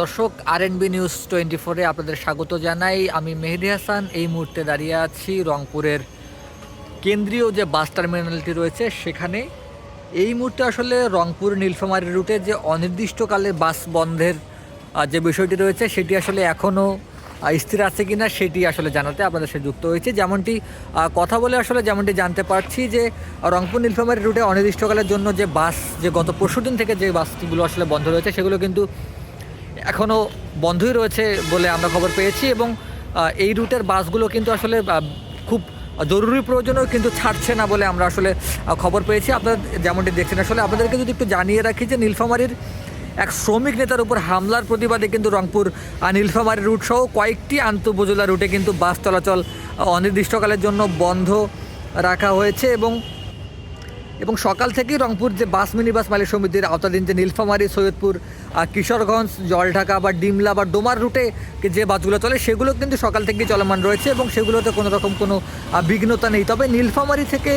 দর্শক আর B news twenty ফোরে আপনাদের স্বাগত জানাই। আমি মেহেদি হাসান, এই মুহূর্তে দাঁড়িয়ে আছি রংপুরের কেন্দ্রীয় যে বাস টার্মিনালটি রয়েছে, সেখানে। এই মুহূর্তে আসলে রংপুর নীলফামারি রুটে যে অনির্দিষ্টকালে বাস বন্ধের যে বিষয়টি রয়েছে, সেটি আসলে এখনও স্থির আছে কি না সেটি আসলে জানাতে আপনাদের সাথে যুক্ত হয়েছে। যেমনটি কথা বলে আসলে যেমনটি জানতে পারছি যে, রংপুর নীলফামারি রুটে অনির্দিষ্টকালের জন্য যে বাস, যে গত পরশুদিন থেকে যে বাসগুলো আসলে বন্ধ রয়েছে, সেগুলো কিন্তু এখনও বন্ধই রয়েছে বলে আমরা খবর পেয়েছি এবং এই রুটের বাসগুলো কিন্তু আসলে খুব জরুরি প্রয়োজনেও কিন্তু ছাড়ছে না বলে আমরা আসলে খবর পেয়েছি। আপনারা যেমনটি দেখছেন, আসলে আপনাদেরকে যদি একটু জানিয়ে রাখি যে নীলফামারির এক শ্রমিক নেতার উপর হামলার প্রতিবাদে কিন্তু রংপুর নীলফামারী রুট সহ কয়েকটি আন্তঃবজলা রুটে কিন্তু বাস চলাচল অনির্দিষ্টকালের জন্য বন্ধ রাখা হয়েছে এবং এবং সকাল থেকেই রংপুর যে বাস মিনি বাস মালিক সমিতির আওতাধীন যে নীলফামারী, সৈয়দপুর কিশোরগঞ্জ, জলঢাকা বা ডিমলা বা ডোমার রুটে যে বাসগুলো চলে, সেগুলো কিন্তু সকাল থেকেই চলমান রয়েছে এবং সেগুলোতে কোনো রকম কোনো বিঘ্নতা নেই। তবে নীলফামারী থেকে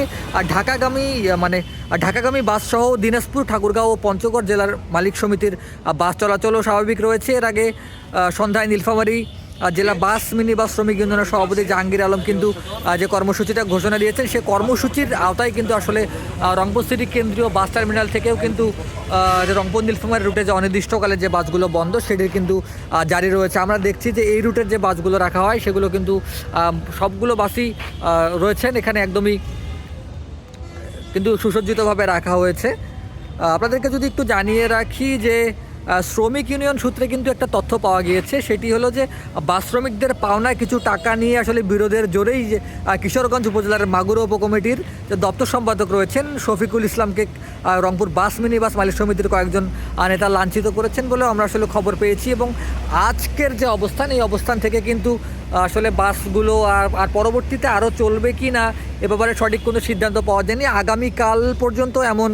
ঢাকাগামী মানে ঢাকাগামী বাস সহ দিনাজপুর, ঠাকুরগাঁও ও পঞ্চগড় জেলার মালিক সমিতির বাস চলাচলও স্বাভাবিক রয়েছে। এর আগে সন্ধ্যায় নীলফামারী জেলা বাস মিনি বাস শ্রমিক ইউনিয়নের সভাপতি জাহাঙ্গীর আলম কিন্তু যে কর্মসূচিটা ঘোষণা দিয়েছেন, সে কর্মসূচির আওতায় কিন্তু আসলে রংপুর সিটি কেন্দ্রীয় বাস টার্মিনাল থেকেও কিন্তু যে রংপুর নীলফামারী রুটে যে অনির্দিষ্টকালে যে বাসগুলো বন্ধ, সেটি কিন্তু জারি রয়েছে। আমরা দেখছি যে এই রুটের যে বাসগুলো রাখা হয়, সেগুলো কিন্তু সবগুলো বাসই রয়েছেন। এখানে একদমই কিন্তু সুসজ্জিতভাবে রাখা হয়েছে। আপনাদেরকে যদি একটু জানিয়ে রাখি যে শ্রমিক ইউনিয়ন সূত্রে কিন্তু একটা তথ্য পাওয়া গিয়েছে। সেটি হলো যে, বাস শ্রমিকদের পাওনা কিছু টাকা নিয়ে আসলে বিরোধের জোরেই যে কিশোরগঞ্জ উপজেলার মাগুরা উপকমিটির যে দপ্তর সম্পাদক রয়েছেন শফিকুল ইসলামকে রংপুর বাস মিনি বাস মালিক সমিতির কয়েকজন নেতা লাঞ্ছিত করেছেন বলেও আমরা আসলে খবর পেয়েছি এবং আজকের যে অবস্থান, এই অবস্থান থেকে কিন্তু আসলে বাসগুলো আর আর পরবর্তীতে আরও চলবে কি না, এ ব্যাপারে সঠিক কোনো সিদ্ধান্ত পাওয়া যায়নি। আগামীকাল পর্যন্ত এমন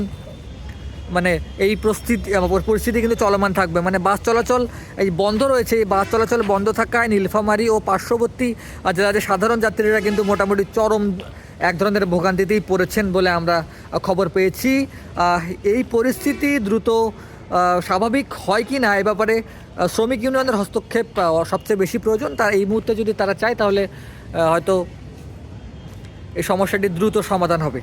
মানে এই পরিস্থিতি পরিস্থিতি কিন্তু চলমান থাকবে। মানে বাস চলাচল এই বন্ধ রয়েছে এই বাস চলাচল বন্ধ থাকায় নীলফামারী ও পার্শ্ববর্তী আহ, জেলার যে সাধারণ যাত্রীরা কিন্তু মোটামুটি চরম এক ধরনের ভোগান্তিতেই পড়েছেন বলে আমরা খবর পেয়েছি। এই পরিস্থিতি দ্রুত স্বাভাবিক হয় কি না এ ব্যাপারে শ্রমিক ইউনিয়নের হস্তক্ষেপ সবচেয়ে বেশি প্রয়োজন। তার এই মুহূর্তে যদি তারা চায় তাহলে হয়তো এই সমস্যাটি দ্রুত সমাধান হবে।